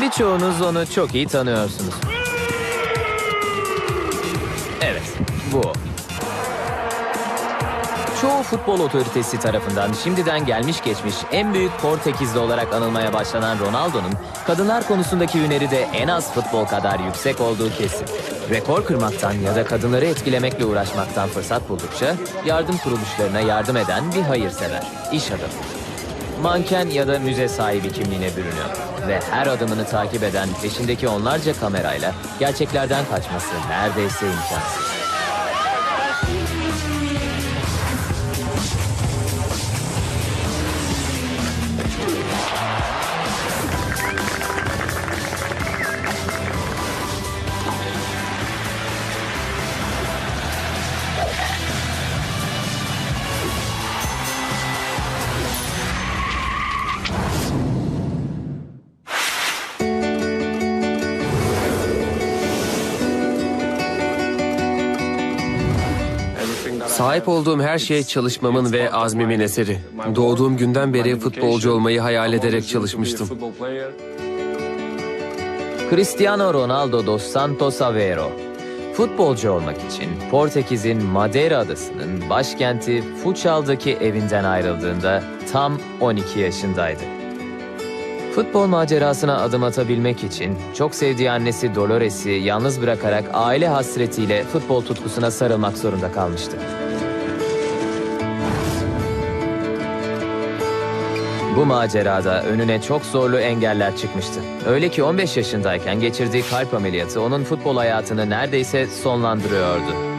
Birçoğunuz onu çok iyi tanıyorsunuz. Evet, bu. Çoğu futbol otoritesi tarafından şimdiden gelmiş geçmiş en büyük Portekizli olarak anılmaya başlanan Ronaldo'nun kadınlar konusundaki üneri de en az futbol kadar yüksek olduğu kesin. Rekor kırmaktan ya da kadınları etkilemekle uğraşmaktan fırsat buldukça yardım kuruluşlarına yardım eden bir hayırsever, iş adamı. Manken ya da müze sahibi kimliğine bürünüyor ve her adımını takip eden peşindeki onlarca kamerayla gerçeklerden kaçması neredeyse imkansız. Sahip olduğum her şey çalışmamın ve azmimin eseri. Doğduğum günden beri futbolcu olmayı hayal ederek çalışmıştım. Cristiano Ronaldo dos Santos Aveiro. Futbolcu olmak için Portekiz'in Madeira adasının başkenti Funchal'daki evinden ayrıldığında tam 12 yaşındaydı. Futbol macerasına adım atabilmek için çok sevdiği annesi Dolores'i yalnız bırakarak aile hasretiyle futbol tutkusuna sarılmak zorunda kalmıştı. Bu macerada önüne çok zorlu engeller çıkmıştı. Öyle ki 15 yaşındayken geçirdiği kalp ameliyatı onun futbol hayatını neredeyse sonlandırıyordu.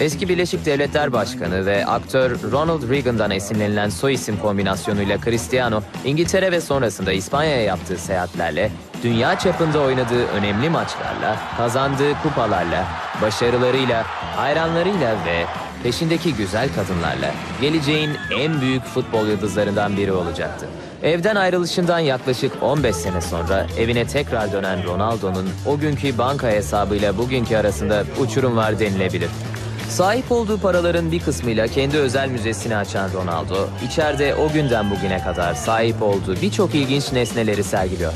Eski Birleşik Devletler Başkanı ve aktör Ronald Reagan'dan esinlenilen soyisim kombinasyonuyla Cristiano, İngiltere ve sonrasında İspanya'ya yaptığı seyahatlerle, dünya çapında oynadığı önemli maçlarla, kazandığı kupalarla, başarılarıyla, hayranlarıyla ve peşindeki güzel kadınlarla geleceğin en büyük futbol yıldızlarından biri olacaktı. Evden ayrılışından yaklaşık 15 sene sonra evine tekrar dönen Ronaldo'nun o günkü banka hesabıyla bugünkü arasında uçurum var denilebilir. Sahip olduğu paraların bir kısmıyla kendi özel müzesini açan Ronaldo, içeride o günden bugüne kadar sahip olduğu birçok ilginç nesneleri sergiliyor.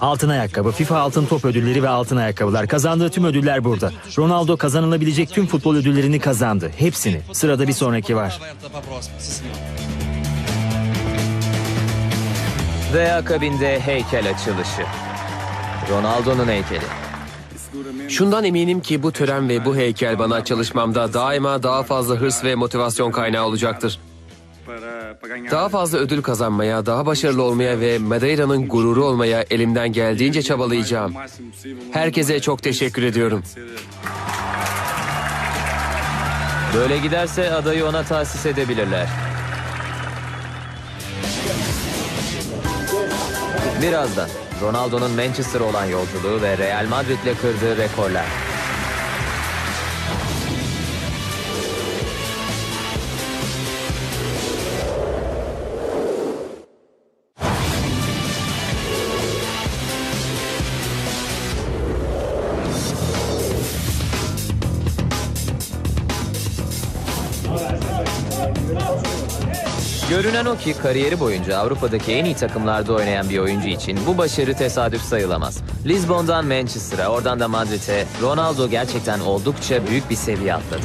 Altın ayakkabı, FIFA altın top ödülleri ve altın ayakkabılar. Kazandığı tüm ödüller burada. Ronaldo kazanılabilecek tüm futbol ödüllerini kazandı. Hepsini. Sırada bir sonraki var. Ve akabinde heykel açılışı. Ronaldo'nun heykeli. Şundan eminim ki bu tören ve bu heykel bana çalışmamda daima daha fazla hırs ve motivasyon kaynağı olacaktır. Daha fazla ödül kazanmaya, daha başarılı olmaya ve Madeira'nın gururu olmaya elimden geldiğince çabalayacağım. Herkese çok teşekkür ediyorum. Böyle giderse adayı ona tahsis edebilirler. Birazdan Ronaldo'nun Manchester olan yolculuğu ve Real Madrid'le kırdığı rekorlar. Görünen o ki kariyeri boyunca Avrupa'daki en iyi takımlarda oynayan bir oyuncu için bu başarı tesadüf sayılamaz. Lisbon'dan Manchester'a, oradan da Madrid'e Ronaldo gerçekten oldukça büyük bir seviye atladı.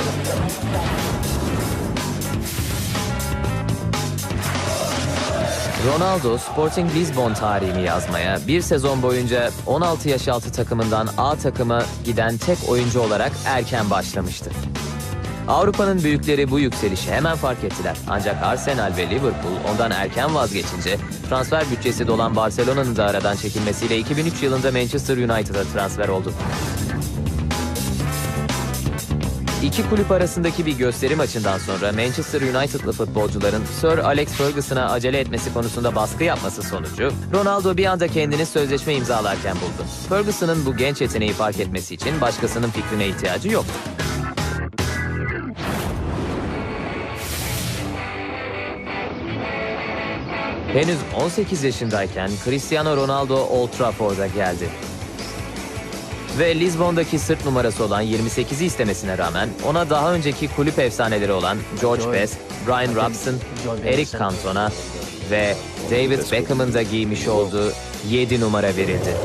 Ronaldo Sporting Lisbon tarihini yazmaya bir sezon boyunca 16 yaş altı takımından A takıma giden tek oyuncu olarak erken başlamıştı. Avrupa'nın büyükleri bu yükselişi hemen fark ettiler. Ancak Arsenal ve Liverpool ondan erken vazgeçince transfer bütçesi dolan Barcelona'nın da aradan çekilmesiyle 2003 yılında Manchester United'a transfer oldu. İki kulüp arasındaki bir gösteri maçından sonra Manchester United'lı futbolcuların Sir Alex Ferguson'a acele etmesi konusunda baskı yapması sonucu Ronaldo bir anda kendini sözleşme imzalarken buldu. Ferguson'ın bu genç yeteneği fark etmesi için başkasının fikrine ihtiyacı yok. Henüz 18 yaşındayken Cristiano Ronaldo Old Trafford'a geldi. Ve Lizbon'daki sırt numarası olan 28'i istemesine rağmen ona daha önceki kulüp efsaneleri olan George Best, Brian Robson, Eric Cantona ve David Beckham'ın da giymiş olduğu 7 numara verildi.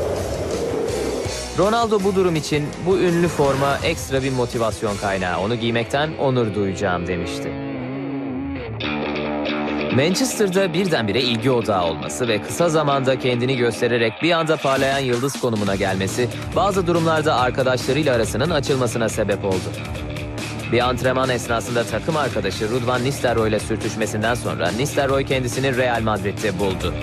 Ronaldo bu durum için bu ünlü forma ekstra bir motivasyon kaynağı. Onu giymekten onur duyacağım demişti. Manchester'da birdenbire ilgi odağı olması ve kısa zamanda kendini göstererek bir anda parlayan yıldız konumuna gelmesi bazı durumlarda arkadaşlarıyla arasının açılmasına sebep oldu. Bir antrenman esnasında takım arkadaşı Ruud van Nistelrooy ile sürtüşmesinden sonra Nistelrooy kendisini Real Madrid'de buldu.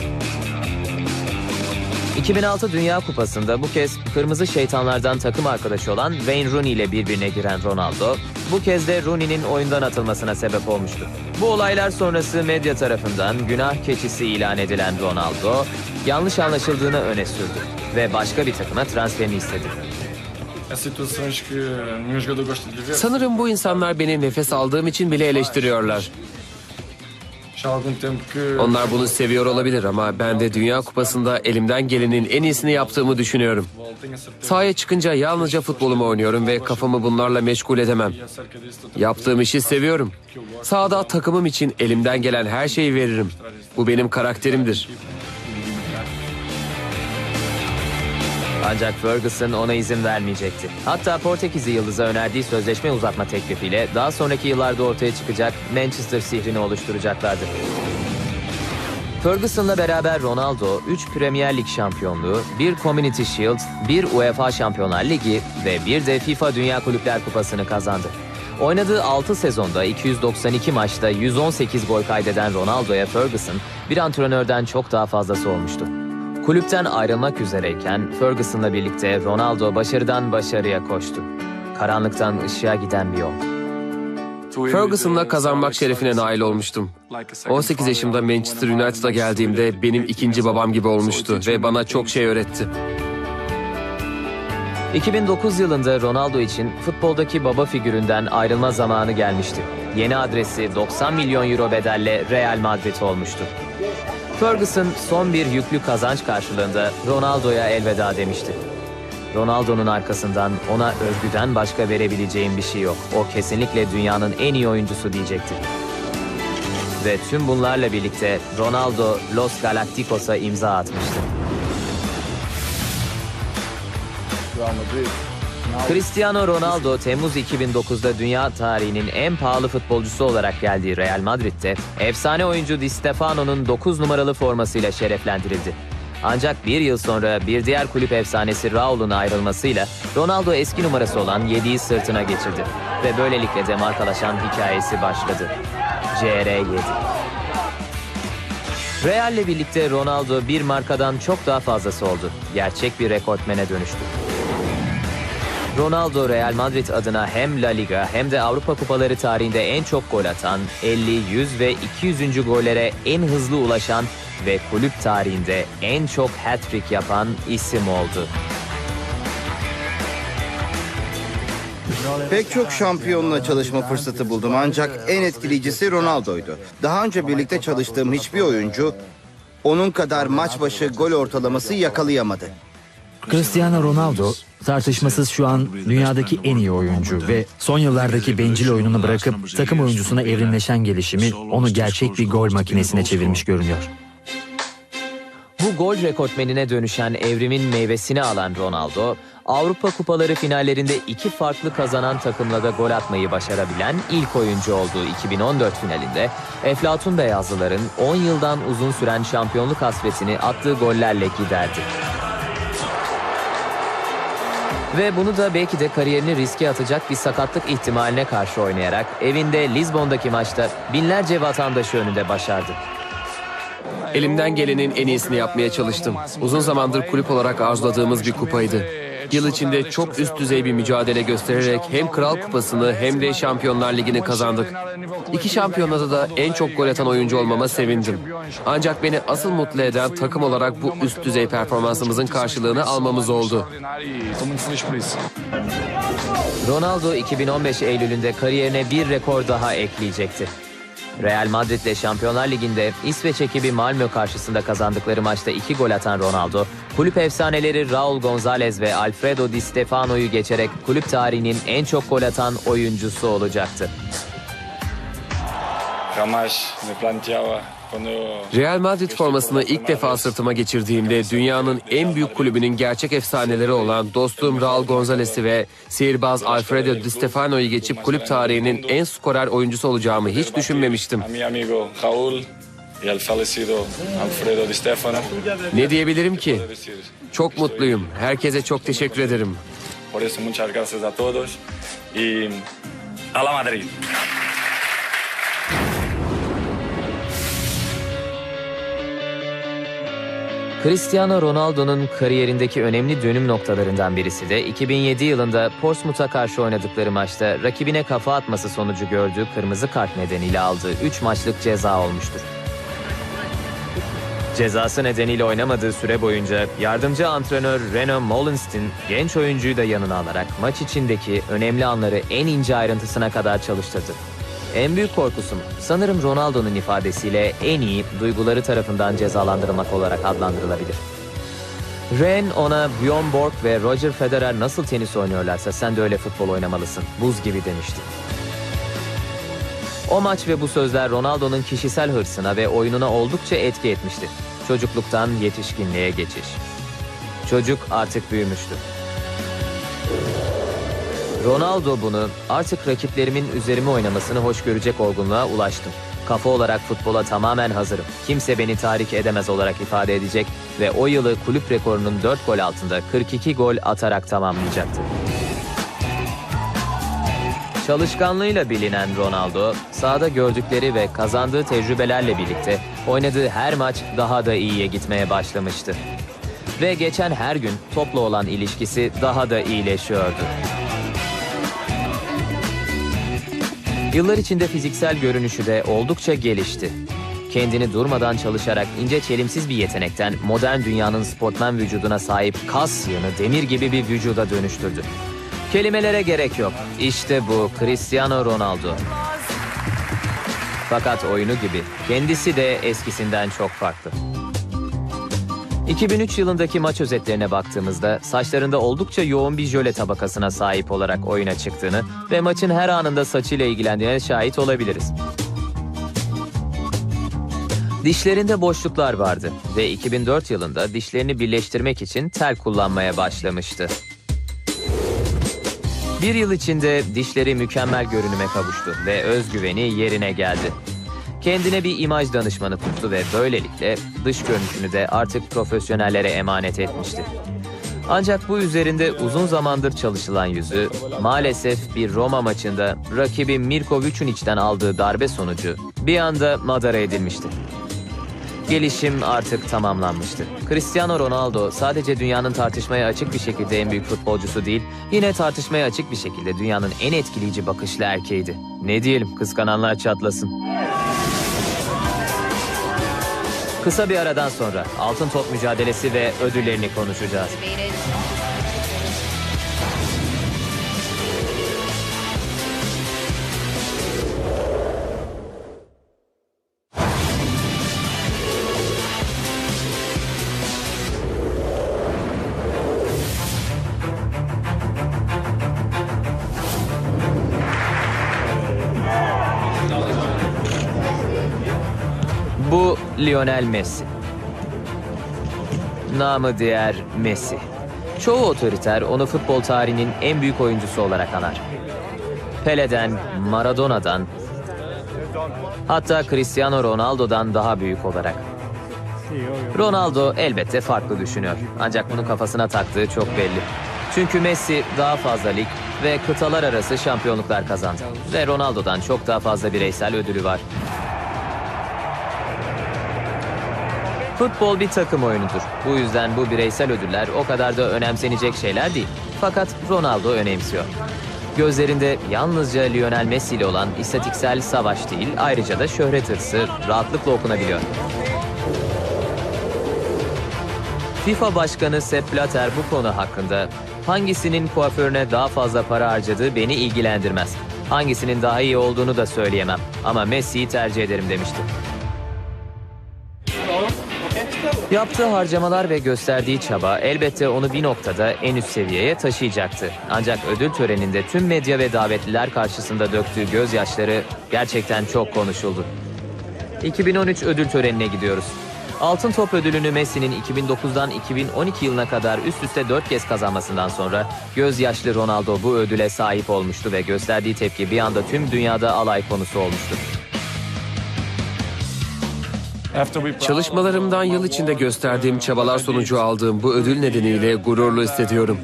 2006 Dünya Kupası'nda bu kez Kırmızı Şeytanlardan takım arkadaşı olan Wayne Rooney ile birbirine giren Ronaldo, bu kez de Rooney'nin oyundan atılmasına sebep olmuştu. Bu olaylar sonrası medya tarafından günah keçisi ilan edilen Ronaldo, yanlış anlaşıldığını öne sürdü ve başka bir takıma transferini istedi. Há situações que nenhum jogador gosta de ver. Sanırım bu insanlar beni nefes aldığım için bile eleştiriyorlar. Onlar bunu seviyor olabilir ama ben de Dünya Kupası'nda elimden gelenin en iyisini yaptığımı düşünüyorum. Sahaya çıkınca yalnızca futbolumu oynuyorum ve kafamı bunlarla meşgul edemem. Yaptığım işi seviyorum. Sahada takımım için elimden gelen her şeyi veririm. Bu benim karakterimdir. Ancak Ferguson ona izin vermeyecekti. Hatta Portekizli Yıldız'a önerdiği sözleşme uzatma teklifiyle daha sonraki yıllarda ortaya çıkacak Manchester sihrini oluşturacaklardı. Ferguson'la beraber Ronaldo 3 Premier Lig şampiyonluğu, 1 Community Shield, 1 UEFA Şampiyonlar Ligi ve bir de FIFA Dünya Kulüpler Kupası'nı kazandı. Oynadığı 6 sezonda 292 maçta 118 gol kaydeden Ronaldo'ya Ferguson bir antrenörden çok daha fazlası olmuştu. Kulüpten ayrılmak üzereyken Ferguson'la birlikte Ronaldo başarıdan başarıya koştu. Karanlıktan ışığa giden bir yol. Ferguson'la kazanmak şerefine nail olmuştum. 18 yaşımda Manchester United'a geldiğimde benim ikinci babam gibi olmuştu ve bana çok şey öğretti. 2009 yılında Ronaldo için futboldaki baba figüründen ayrılma zamanı gelmişti. Yeni adresi 90 milyon euro bedelle Real Madrid olmuştu. Ferguson son bir yüklü kazanç karşılığında Ronaldo'ya elveda demişti. Ronaldo'nun arkasından ona övgüden başka verebileceğim bir şey yok. O kesinlikle dünyanın en iyi oyuncusu diyecekti. Ve tüm bunlarla birlikte Ronaldo Los Galacticos'a imza atmıştı. Cristiano Ronaldo Temmuz 2009'da dünya tarihinin en pahalı futbolcusu olarak geldiği Real Madrid'de efsane oyuncu Di Stefano'nun 9 numaralı formasıyla şereflendirildi. Ancak bir yıl sonra bir diğer kulüp efsanesi Raul'un ayrılmasıyla Ronaldo eski numarası olan 7'yi sırtına geçirdi. Ve böylelikle de markalaşan hikayesi başladı. CR7. Real'le birlikte Ronaldo bir markadan çok daha fazlası oldu. Gerçek bir rekortmene dönüştü. Ronaldo Real Madrid adına hem La Liga hem de Avrupa Kupaları tarihinde en çok gol atan, 50, 100 ve 200. gollere en hızlı ulaşan ve kulüp tarihinde en çok hat-trick yapan isim oldu. Pek çok şampiyonla çalışma fırsatı buldum ancak en etkileyicisi Ronaldo'ydu. Daha önce birlikte çalıştığım hiçbir oyuncu onun kadar maç başı gol ortalaması yakalayamadı. Cristiano Ronaldo tartışmasız şu an dünyadaki en iyi oyuncu ve son yıllardaki bencil oyununu bırakıp takım oyuncusuna evrimleşen gelişimi onu gerçek bir gol makinesine çevirmiş görünüyor. Bu gol rekortmenine dönüşen evrimin meyvesini alan Ronaldo, Avrupa Kupaları finallerinde iki farklı kazanan takımla da gol atmayı başarabilen ilk oyuncu olduğu 2014 finalinde Eflatun Beyazlıların 10 yıldan uzun süren şampiyonluk hasretini attığı gollerle giderdi. Ve bunu da belki de kariyerini riske atacak bir sakatlık ihtimaline karşı oynayarak evinde Lizbon'daki maçta binlerce vatandaşı önünde başardı. Elimden gelenin en iyisini yapmaya çalıştım. Uzun zamandır kulüp olarak arzuladığımız bir kupaydı. Yıl içinde çok üst düzey bir mücadele göstererek hem Kral Kupası'nı hem de Şampiyonlar Ligi'ni kazandık. İki şampiyonada da en çok gol atan oyuncu olmama sevindim. Ancak beni asıl mutlu eden takım olarak bu üst düzey performansımızın karşılığını almamız oldu. Ronaldo 2015 Eylül'ünde kariyerine bir rekor daha ekleyecekti. Real Madrid'le Şampiyonlar Ligi'nde İsveç ekibi Malmö karşısında kazandıkları maçta iki gol atan Ronaldo, kulüp efsaneleri Raul Gonzalez ve Alfredo Di Stefano'yu geçerek kulüp tarihinin en çok gol atan oyuncusu olacaktı. Real Madrid formasını ilk defa sırtıma geçirdiğimde dünyanın en büyük kulübünün gerçek efsaneleri olan dostum Raul Gonzalez'i ve sihirbaz Alfredo Di Stefano'yu geçip kulüp tarihinin en skorer oyuncusu olacağımı hiç düşünmemiştim. Fallecido Alfredo Di Stefano. Ne diyebilirim ki? Çok mutluyum. Herkese çok teşekkür ederim. Por eso muchas gracias a todos y a la Madrid. Cristiano Ronaldo'nun kariyerindeki önemli dönüm noktalarından birisi de 2007 yılında Portsmouth'a karşı oynadıkları maçta rakibine kafa atması sonucu gördüğü kırmızı kart nedeniyle aldığı 3 maçlık ceza olmuştur. Cezası nedeniyle oynamadığı süre boyunca yardımcı antrenör Reno Mollenstein genç oyuncuyu da yanına alarak maç içindeki önemli anları en ince ayrıntısına kadar çalıştırdı. En büyük korkusum sanırım Ronaldo'nun ifadesiyle en iyi duyguları tarafından cezalandırılmak olarak adlandırılabilir. Ren ona Bjorn Borg ve Roger Federer nasıl tenis oynuyorlarsa sen de öyle futbol oynamalısın. Buz gibi demişti. O maç ve bu sözler Ronaldo'nun kişisel hırsına ve oyununa oldukça etki etmişti. Çocukluktan yetişkinliğe geçiş. Çocuk artık büyümüştü. Ronaldo bunu artık rakiplerimin üzerime oynamasını hoş görecek olgunluğa ulaştım. Kafa olarak futbola tamamen hazırım. Kimse beni tahrik edemez olarak ifade edecek ve o yılı kulüp rekorunun 4 gol altında 42 gol atarak tamamlayacaktı. Çalışkanlığıyla bilinen Ronaldo, sahada gördükleri ve kazandığı tecrübelerle birlikte oynadığı her maç daha da iyiye gitmeye başlamıştı. Ve geçen her gün topla olan ilişkisi daha da iyileşiyordu. Yıllar içinde fiziksel görünüşü de oldukça gelişti. Kendini durmadan çalışarak ince çelimsiz bir yetenekten modern dünyanın sportman vücuduna sahip kas yığını demir gibi bir vücuda dönüştürdü. Kelimelere gerek yok. İşte bu Cristiano Ronaldo. Fakat oyunu gibi kendisi de eskisinden çok farklı. 2003 yılındaki maç özetlerine baktığımızda saçlarında oldukça yoğun bir jöle tabakasına sahip olarak oyuna çıktığını ve maçın her anında saçıyla ilgilendiğine şahit olabiliriz. Dişlerinde boşluklar vardı ve 2004 yılında dişlerini birleştirmek için tel kullanmaya başlamıştı. Bir yıl içinde dişleri mükemmel görünüme kavuştu ve özgüveni yerine geldi. Kendine bir imaj danışmanı tuttu ve böylelikle dış görünüşünü de artık profesyonellere emanet etmişti. Ancak bu üzerinde uzun zamandır çalışılan yüzü maalesef bir Roma maçında rakibi Mirko Vučinić'ten aldığı darbe sonucu bir anda madara edilmişti. Gelişim artık tamamlanmıştı. Cristiano Ronaldo sadece dünyanın tartışmaya açık bir şekilde en büyük futbolcusu değil, yine tartışmaya açık bir şekilde dünyanın en etkileyici bakışlı erkeğiydi. Ne diyelim, kıskananlar çatlasın. Kısa bir aradan sonra altın top mücadelesi ve ödüllerini konuşacağız. Lionel Messi. Namı diğer Messi. Çoğu otoriter onu futbol tarihinin en büyük oyuncusu olarak anar. Pele'den, Maradona'dan, hatta Cristiano Ronaldo'dan daha büyük olarak. Ronaldo elbette farklı düşünüyor. Ancak bunu kafasına taktığı çok belli. Çünkü Messi daha fazla lig ve kıtalar arası şampiyonluklar kazandı. Ve Ronaldo'dan çok daha fazla bireysel ödülü var. Futbol bir takım oyunudur. Bu yüzden bu bireysel ödüller o kadar da önemsenecek şeyler değil. Fakat Ronaldo önemsiyor. Gözlerinde yalnızca Lionel Messi ile olan istatiksel savaş değil, ayrıca da şöhret hırsı rahatlıkla okunabiliyor. FIFA Başkanı Sepp Blatter bu konu hakkında hangisinin kuaförüne daha fazla para harcadığı beni ilgilendirmez. Hangisinin daha iyi olduğunu da söyleyemem ama Messi'yi tercih ederim demişti. Yaptığı harcamalar ve gösterdiği çaba elbette onu bir noktada en üst seviyeye taşıyacaktı. Ancak ödül töreninde tüm medya ve davetliler karşısında döktüğü gözyaşları gerçekten çok konuşuldu. 2013 ödül törenine gidiyoruz. Altın Top ödülünü Messi'nin 2009'dan 2012 yılına kadar üst üste 4 kez kazanmasından sonra gözyaşlı Ronaldo bu ödüle sahip olmuştu ve gösterdiği tepki bir anda tüm dünyada alay konusu olmuştu. Çalışmalarımdan yıl içinde gösterdiğim çabalar sonucu aldığım bu ödül nedeniyle gururlu hissediyorum.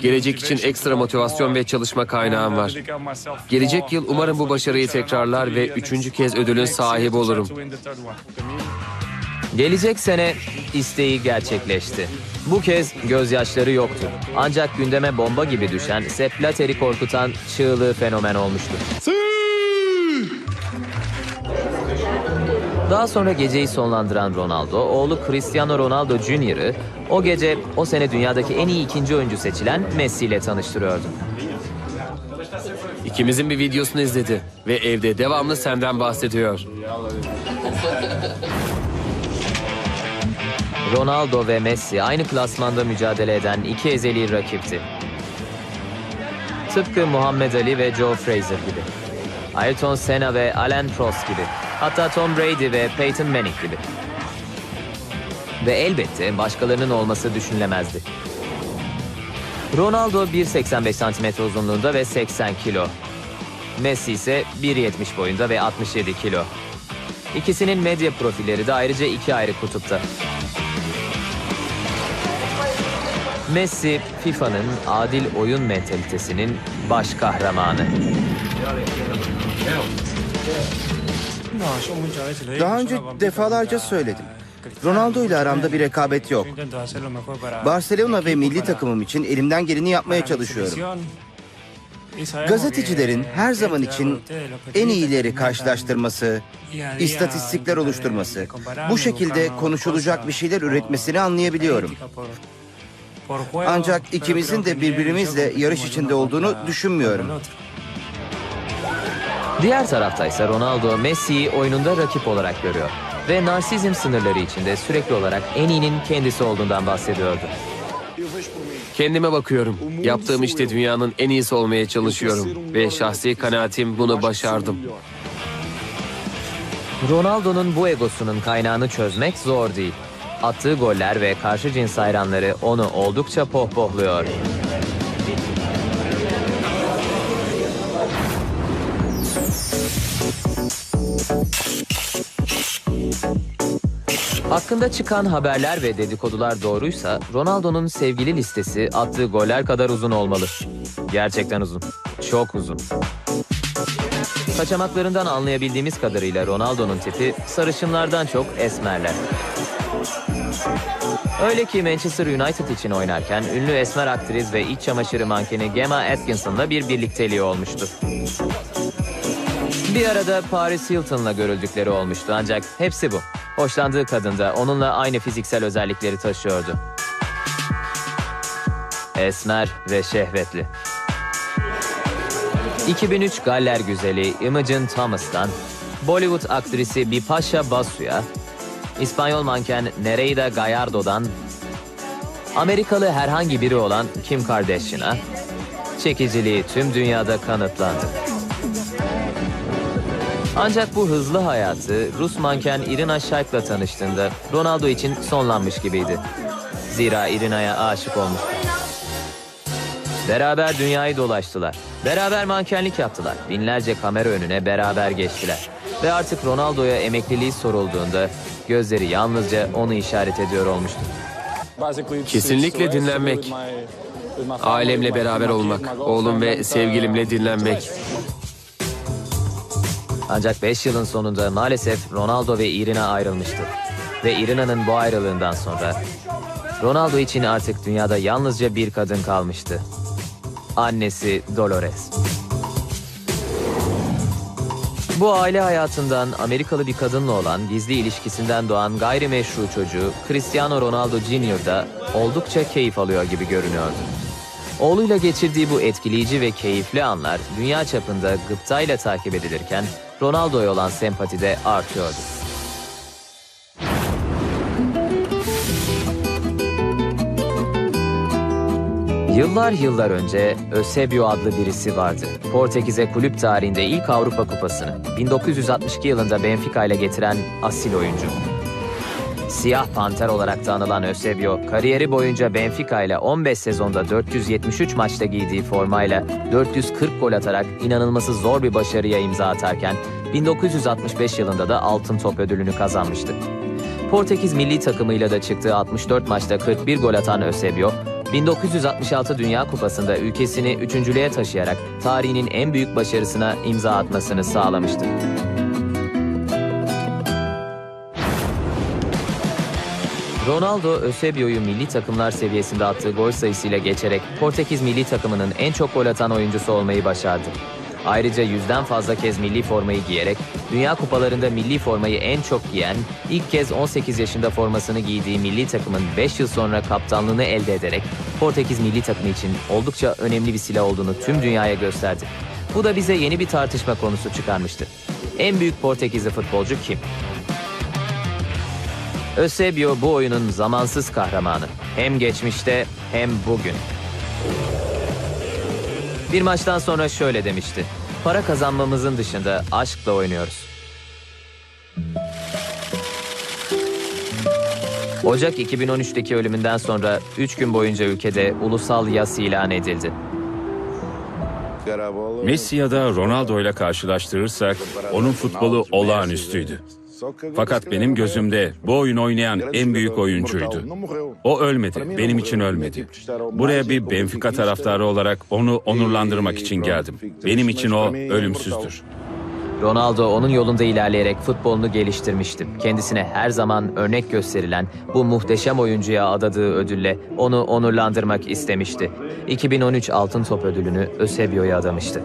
Gelecek için ekstra motivasyon ve çalışma kaynağım var. Gelecek yıl umarım bu başarıyı tekrarlar ve üçüncü kez ödülün sahibi olurum. Gelecek sene isteği gerçekleşti. Bu kez gözyaşları yoktu. Ancak gündeme bomba gibi düşen Sepp Blatter'i korkutan çığlığı fenomen olmuştu. Daha sonra geceyi sonlandıran Ronaldo, oğlu Cristiano Ronaldo Jr.'ı o gece o sene dünyadaki en iyi ikinci oyuncu seçilen Messi ile tanıştırıyordu. İkimizin bir videosunu izledi ve evde devamlı senden bahsediyor. Ronaldo ve Messi aynı klasmanda mücadele eden iki ezeli rakipti. Tıpkı Muhammed Ali ve Joe Frazier gibi. Ayrton Senna ve Alain Prost gibi. Hatta Tom Brady ve Peyton Manning gibi. Ve elbette başkalarının olması düşünülemezdi. Ronaldo 1.85 cm uzunluğunda ve 80 kilo. Messi ise 1.70 boyunda ve 67 kilo. İkisinin medya profilleri de ayrıca iki ayrı kutupta. Messi, FIFA'nın adil oyun mentalitesinin baş kahramanı. Daha önce defalarca söyledim. Ronaldo ile aramda bir rekabet yok. Barcelona ve milli takımım için elimden geleni yapmaya çalışıyorum. Gazetecilerin her zaman için en iyileri karşılaştırması, istatistikler oluşturması, bu şekilde konuşulacak bir şeyler üretmesini anlayabiliyorum. Ancak ikimizin de birbirimizle yarış içinde olduğunu düşünmüyorum. Diğer tarafta ise Ronaldo Messi'yi oyununda rakip olarak görüyor. Ve narsizm sınırları içinde sürekli olarak en iyinin kendisi olduğundan bahsediyordu. Kendime bakıyorum. Yaptığım işte dünyanın en iyisi olmaya çalışıyorum. Ve şahsi kanaatim bunu başardım. Ronaldo'nun bu egosunun kaynağını çözmek zor değil. Attığı goller ve karşı cins hayranları onu oldukça pohpohluyor. Hakkında çıkan haberler ve dedikodular doğruysa Ronaldo'nun sevgili listesi attığı goller kadar uzun olmalı. Gerçekten uzun. Çok uzun. Kaçamaklarından anlayabildiğimiz kadarıyla Ronaldo'nun tipi sarışınlardan çok esmerler. Öyle ki Manchester United için oynarken ünlü esmer aktris ve iç çamaşırı mankeni Gemma Atkinson'la bir birlikteliği olmuştu. Bir arada Paris Hilton'la görüldükleri olmuştu ancak hepsi bu. Hoşlandığı kadın da onunla aynı fiziksel özellikleri taşıyordu. Esmer ve şehvetli. 2003 Galler güzeli Imogen Thomas'tan Bollywood aktrisi Bipasha Basu'ya, İspanyol manken Nereida Gallardo'dan Amerikalı herhangi biri olan Kim Kardashian'a çekiciliği tüm dünyada kanıtlandı. Ancak bu hızlı hayatı Rus manken Irina Shayk'la tanıştığında Ronaldo için sonlanmış gibiydi. Zira Irina'ya aşık olmuştu. Beraber dünyayı dolaştılar. Beraber mankenlik yaptılar. Binlerce kamera önüne beraber geçtiler. Ve artık Ronaldo'ya emekliliği sorulduğunda gözleri yalnızca onu işaret ediyor olmuştu. Kesinlikle dinlenmek. Ailemle beraber olmak, oğlum ve sevgilimle dinlenmek. Ancak 5 yılın sonunda maalesef Ronaldo ve Irina ayrılmıştı. Ve Irina'nın bu ayrılığından sonra Ronaldo için artık dünyada yalnızca bir kadın kalmıştı. Annesi Dolores. Bu aile hayatından Amerikalı bir kadınla olan gizli ilişkisinden doğan gayrimeşru çocuğu Cristiano Ronaldo Jr. da oldukça keyif alıyor gibi görünüyordu. Oğluyla geçirdiği bu etkileyici ve keyifli anlar dünya çapında gıptayla takip edilirken Ronaldo'ya olan sempati de artıyordu. Yıllar yıllar önce Eusebio adlı birisi vardı. Portekiz'e kulüp tarihinde ilk Avrupa Kupası'nı 1962 yılında Benfica ile getiren asil oyuncu. Siyah Panter olarak da anılan Eusebio, kariyeri boyunca Benfica ile 15 sezonda 473 maçta giydiği formayla 440 gol atarak inanılması zor bir başarıya imza atarken 1965 yılında da Altın Top ödülünü kazanmıştı. Portekiz milli takımıyla da çıktığı 64 maçta 41 gol atan Eusebio, 1966 Dünya Kupası'nda ülkesini üçüncülüğe taşıyarak tarihinin en büyük başarısına imza atmasını sağlamıştı. Ronaldo, Eusebio'yu milli takımlar seviyesinde attığı gol sayısıyla geçerek Portekiz milli takımının en çok gol atan oyuncusu olmayı başardı. Ayrıca yüzden fazla kez milli formayı giyerek Dünya Kupalarında milli formayı en çok giyen, ilk kez 18 yaşında formasını giydiği milli takımın 5 yıl sonra kaptanlığını elde ederek Portekiz milli takımı için oldukça önemli bir silah olduğunu tüm dünyaya gösterdi. Bu da bize yeni bir tartışma konusu çıkarmıştı. En büyük Portekizli futbolcu kim? Eusebio bu oyunun zamansız kahramanı. Hem geçmişte hem bugün. Bir maçtan sonra şöyle demişti. Para kazanmamızın dışında aşkla oynuyoruz. Ocak 2013'teki ölümünden sonra 3 gün boyunca ülkede ulusal yas ilan edildi. Messi ya da Ronaldo ile karşılaştırırsak onun futbolu olağanüstüydü. Fakat benim gözümde bu oyun oynayan en büyük oyuncuydu. O ölmedi, benim için ölmedi. Buraya bir Benfica taraftarı olarak onu onurlandırmak için geldim. Benim için o ölümsüzdür. Ronaldo onun yolunda ilerleyerek futbolunu geliştirmişti. Kendisine her zaman örnek gösterilen bu muhteşem oyuncuya adadığı ödülle onu onurlandırmak istemişti. 2013 Altın Top ödülünü Eusebio'ya adamıştı.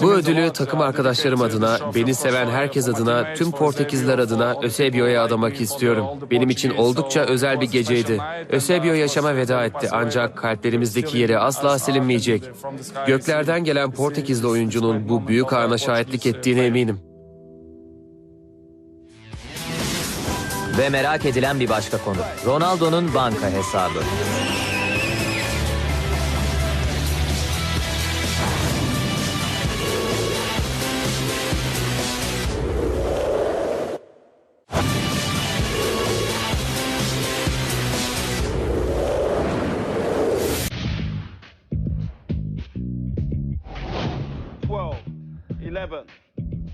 Bu ödülü takım arkadaşlarım adına, beni seven herkes adına, tüm Portekizliler adına Eusebio'ya adamak istiyorum. Benim için oldukça özel bir geceydi. Eusebio yaşama veda etti ancak kalplerimizdeki yeri asla silinmeyecek. Göklerden gelen Portekizli oyuncunun bu büyük ana şahitlik ettiğine eminim. Ve merak edilen bir başka konu. Ronaldo'nun banka hesabı.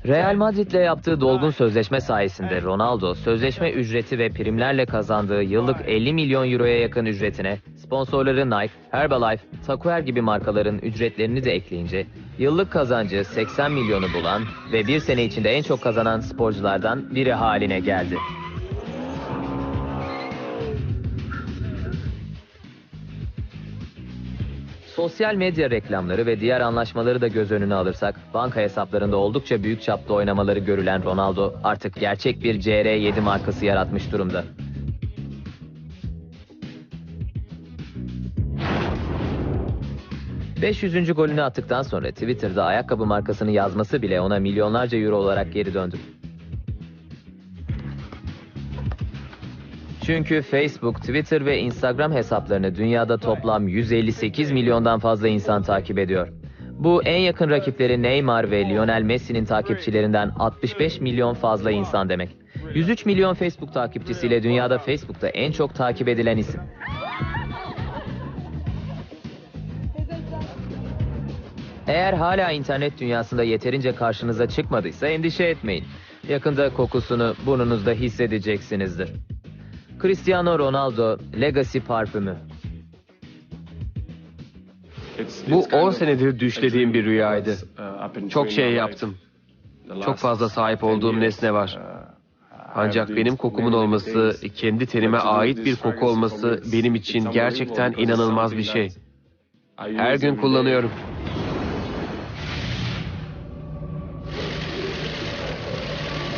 Real Madrid'le yaptığı dolgun sözleşme sayesinde Ronaldo, sözleşme ücreti ve primlerle kazandığı yıllık 50 milyon euroya yakın ücretine sponsorları Nike, Herbalife, Takuer gibi markaların ücretlerini de ekleyince yıllık kazancı 80 milyonu bulan ve bir sene içinde en çok kazanan sporculardan biri haline geldi. Sosyal medya reklamları ve diğer anlaşmaları da göz önüne alırsak, banka hesaplarında oldukça büyük çapta oynamaları görülen Ronaldo artık gerçek bir CR7 markası yaratmış durumda. ...500. golünü attıktan sonra Twitter'da ayakkabı markasını yazması bile ona milyonlarca euro olarak geri döndü. Çünkü Facebook, Twitter ve Instagram hesaplarını dünyada toplam 158 milyondan fazla insan takip ediyor. Bu en yakın rakipleri Neymar ve Lionel Messi'nin takipçilerinden 65 milyon fazla insan demek. 103 milyon Facebook takipçisiyle dünyada Facebook'ta en çok takip edilen isim. Eğer hala internet dünyasında yeterince karşınıza çıkmadıysa endişe etmeyin. Yakında kokusunu burnunuzda hissedeceksinizdir. Cristiano Ronaldo Legacy parfümü. Bu 10 senedir düşlediğim bir rüyaydı. Çok şey yaptım. Çok fazla sahip olduğum nesne var. Ancak benim kokumun olması, kendi tenime ait bir koku olması benim için gerçekten inanılmaz bir şey. Her gün kullanıyorum.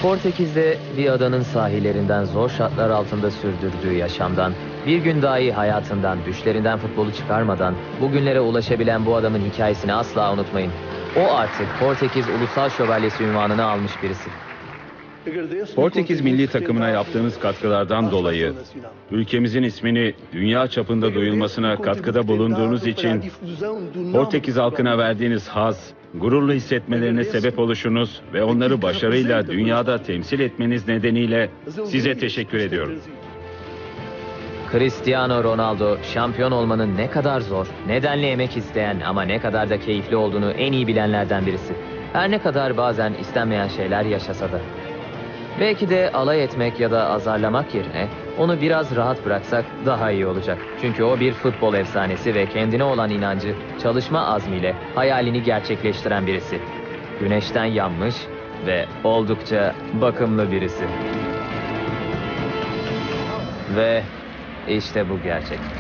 Portekiz'de bir adanın sahillerinden zor şartlar altında sürdürdüğü yaşamdan, bir gün dahi hayatından, düşlerinden futbolu çıkarmadan bugünlere ulaşabilen bu adamın hikayesini asla unutmayın. O artık Portekiz Ulusal Şövalyesi ünvanını almış birisi. Portekiz milli takımına yaptığınız katkılardan dolayı ülkemizin ismini dünya çapında duyulmasına katkıda bulunduğunuz için Portekiz halkına verdiğiniz haz, gururlu hissetmelerine sebep oluşunuz ve onları başarıyla dünyada temsil etmeniz nedeniyle size teşekkür ediyorum. Cristiano Ronaldo şampiyon olmanın ne kadar zor, nedenli emek isteyen ama ne kadar da keyifli olduğunu en iyi bilenlerden birisi. Her ne kadar bazen istenmeyen şeyler yaşasa da. Belki de alay etmek ya da azarlamak yerine onu biraz rahat bıraksak daha iyi olacak. Çünkü o bir futbol efsanesi ve kendine olan inancı, çalışma azmiyle hayalini gerçekleştiren birisi. Güneşten yanmış ve oldukça bakımlı birisi. Ve işte bu gerçek.